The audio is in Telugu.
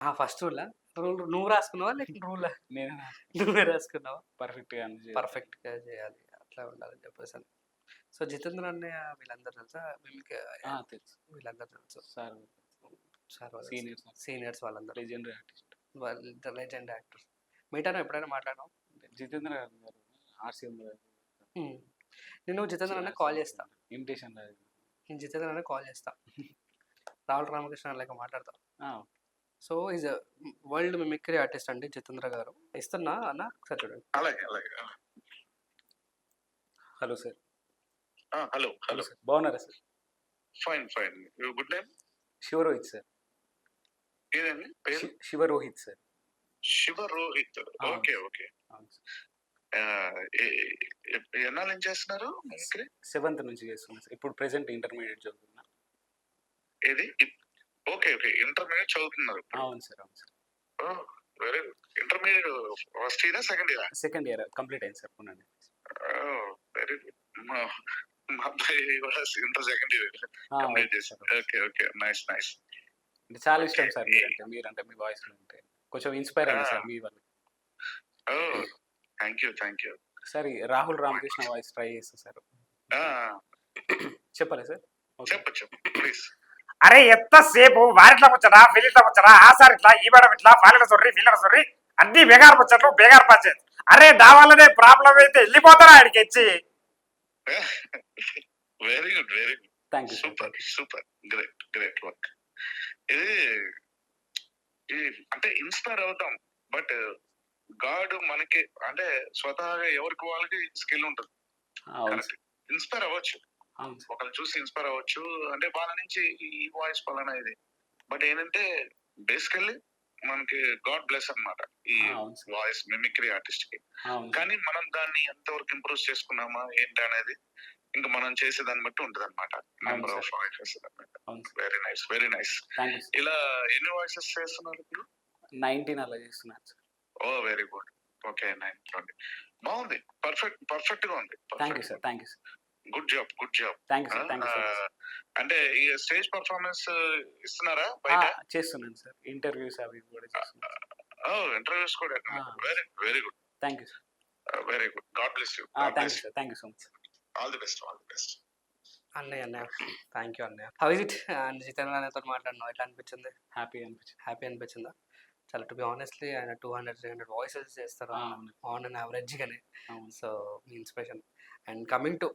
ఫస్ట్ రూలా? రూల్ నువ్వు రాసుకున్నావా లేక రూలా. నేను నువ్వే రాసుకున్నావా? పర్ఫెక్ట్గా. పర్ఫెక్ట్గా చేయాలి. అట్లా ఉండాలని చెప్పేసి సో జితేంద్ర అన్నయ్య వీళ్ళందరూ తెలుసా? ఆ, తెలుసు. వీళ్ళందరూ తెలుసు. సార్ సార్ సీనియర్స్ సీనియర్స్ వాళ్ళందరూ. Legendary artist. వాళ్ళ లెజెండ్ యాక్టర్స్. మీటైనా ఎప్పుడైనా మాట్లాడినావు జితేంద్ర గారు గారు. ఆర్సీఎం నేను జితేంద్ర అన్న కాల్ చేస్తా. ఇన్విటేషన్ నేను జితేంద్ర అన్న కాల్ చేస్తా. రాహుల్ రామకృష్ణ లేక మాట్లాడతా. So is world mimicry artist అండి జితేంద్ర గారు. ఇస్తున్నా అన్న? ఒకసారి చూడండి. అలాగే అలాగే. Hello sir. Hello hello. Sir. బాగున్నారా sir? Fine fine. Good name? Shivarohit sir. ఏదండి? పేరు? శివరోహిత్ సార్. శివ రోహిత్ ఆ. Okay okay. సార్. ఎన్నాళ్ళు ఏం చేస్తున్నారు మిమిక్రీ? సెవెంత్ నుంచి చేస్తున్నాను సార్. ఇప్పుడు ప్రెసెంట్ ఇంటర్మీడియట్ చదువుతున్నా. ఏది? Okay okay. ఇంటర్మీడియట్ చదువుతున్నారు అవును సార్ అవును sir. Very good. Intermediate first ఇయరా సెకండ్ ఇయరా? సెకండ్ ఇయర్ కంప్లీట్ అయింది సార్ పునండి. Very good. మా అబ్బాయి కూడా ఇంటర్ సెకండ్ ఇయర్. కంప్లీట్ చేశారు ఓకే ఓకే. Nice nice. అంటే చాలా ఇష్టం సార్ మీరంటే మీరంటే మీ వాయిస్ అంటే కొంచెం ఇన్స్పైర్ అయింది సార్ మీ వల్ల. ఓ thank you thank you. Sir Rahul Ramakrishna voice try చేస్తా సార్. చెప్పాలి సార్? చెప్పు ప్లీజ్. అరే ఎంతసేపు వారిట్లా ముచ్చరా వీళ్ళిట్లా ముచ్చరా ఆ సార్ ఇట్లా ఈ మేడం ఇట్లా వాళ్ళ సొర్రి వీళ్ళ సొర్రి అన్ని బేగారు ముచ్చట్లు బేగారు పంచాయత్ అరే నా వల్లనే ప్రాబ్లం అయితే వెళ్ళిపోతారా ఆడికి ఇచ్చి very good very good super super great great work ఇది అంటే ఇన్స్పైర్ అవుతాం. బట్ గాడ్ మనకి అంటే స్వతహాగా ఎవరికి వాళ్ళకి స్కిల్ ఉంటుంది. ఇన్స్పైర్ అవ్వచ్చు. ఒకరిని చూసి ఇన్స్పైర్ అవ్వచ్చు. అంటే వాళ్ళ నుంచి ఈ వాయిస్ పలానా ఇది. బట్ ఏంటంటే బేసికల్లీ మనకి గాడ్ బ్లెస్ అన్నమాట ఈ వాయిస్ మిమిక్రీ ఆర్టిస్ట్కి. కానీ మనం దాన్ని ఎంతవరకు ఇంప్రూవ్ చేసుకున్నామా ఏంటి అనేది ఇంకా మనం చేసే దాన్ని బట్టి ఉంటుంది అనమాట number. Of voices very nice very nice ఇలా ఎన్ని వాయిసెస్ చేస్తున్నారు ఇప్పుడు? నైన్టీన్ అలా చేస్తున్నాను sir oh very good okay nine బాగుంది. పర్ఫెక్ట్ పర్ఫెక్ట్గా ఉంది. Thank you sir thank you sir good job good job thank you sir thank you sir అంటే ఈ స్టేజ్ పర్ఫార్మెన్స్ ఇస్తున్నారా బయట? చేస్తున్నాను సార్ ఇంటర్వ్యూస్ అవి కూడా చేస్తున్నాను ఇంటర్వ్యూస్ కూడా. Ah. Very very good thank you sir very good God bless you thank you sir thank you so much all the best all the best అన్నయ్య అన్నయ్య. థ్యాంక్ యూ అన్నయ్య. How is it and Jitendra అన్నయ్యతో మాట్లాడినావు. ఎట్లా అనిపించింది? హ్యాపీ అనిపించింది. హ్యాపీ అనిపించిందా? చాలా టు బి ఆనెస్ట్లీ ఆయన two hundred three hundred voices చేస్తారు ఆన్ అండ్ యావరేజ్గానే సో మీ ఇన్స్పిరేషన్ అండ్ కమింగ్ టు